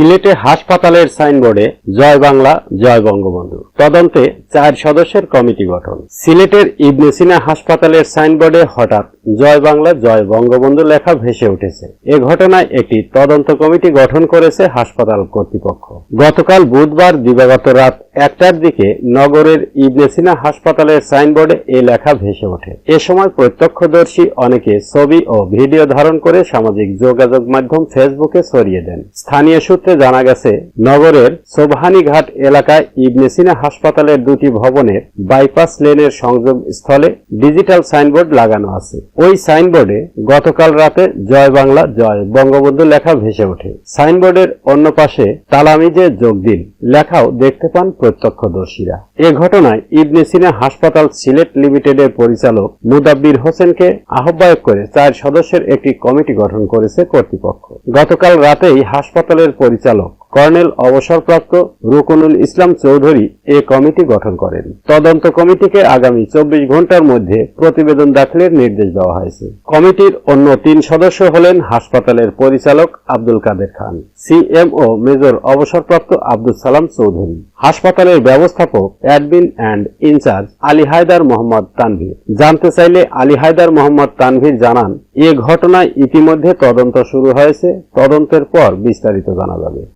সিলেটে হাসপাতালের সাইনবোর্ডে, জয় বাংলা, জয় বঙ্গবন্ধু। তদন্তে চার সদস্যের কমিটি গঠন। সিলেটের ইবনে সিনা হাসপাতালের সাইনবোর্ডে হঠাৎ জয় বাংলা জয় বঙ্গবন্ধু লেখা ভেসে উঠেছে। এ ঘটনায় একটি তদন্ত কমিটি গঠন করেছে হাসপাতাল কর্তৃপক্ষ। গতকাল বুধবার দিবাগত রাত একটার দিকে নগরের ইবনে সিনা হাসপাতালের সাইনবোর্ডে এ লেখা ভেসে ওঠে। এ সময় প্রত্যক্ষদর্শী অনেকে ছবি ও ভিডিও ধারণ করে সামাজিক যোগাযোগ মাধ্যম ফেসবুকে ছড়িয়ে দেন। স্থানীয় সূত্রে জানা গেছে, নগরের সোবহানীঘাট এলাকায় ইবনে সিনা হাসপাতালের দুটি ভবনের বাইপাস লেনের সংযোগ স্থলে ডিজিটাল সাইনবোর্ড লাগানো আছে। ওই সাইনবোর্ডে গতকাল রাতে জয় বাংলা, জয় বঙ্গবন্ধু লেখা ভেসে ওঠে। সাইনবোর্ডের অন্য পাশে তালামিজে যোগ দিন। লেখাও দেখতে পান প্রত্যক্ষদর্শীরা। এ ঘটনায় ইবনে সিনা হাসপাতাল সিলেট লিমিটেডের পরিচালক মুদাব্বির হোসেনকে আহ্বায়ক করে চার সদস্যের একটি কমিটি গঠন করেছে কর্তৃপক্ষ। গতকাল রাতেই হাসপাতালের পরিচালক কর্নেল অবসরপ্রাপ্ত রুকনুল ইসলাম চৌধুরী এ কমিটি গঠন করেন। তদন্ত কমিটিকে আগামী চব্বিশ ঘণ্টার মধ্যে প্রতিবেদন দাখিলের নির্দেশ দেওয়া হয়েছে। কমিটির অন্য তিন সদস্য হলেন হাসপাতালের পরিচালক আব্দুল কাদের খান, সিএমও মেজর অবসরপ্রাপ্ত আব্দুল সালাম চৌধুরী, হাসপাতালের ব্যবস্থাপক admin and in charge Ali Haider Mohammad Tanvir. জানতে চাইলে আলী হায়দার মোহাম্মদ তানভীর জানান, এ ঘটনায় ইতিমধ্যে তদন্ত শুরু হয়েছে, তদন্তের পর বিস্তারিত জানা যাবে।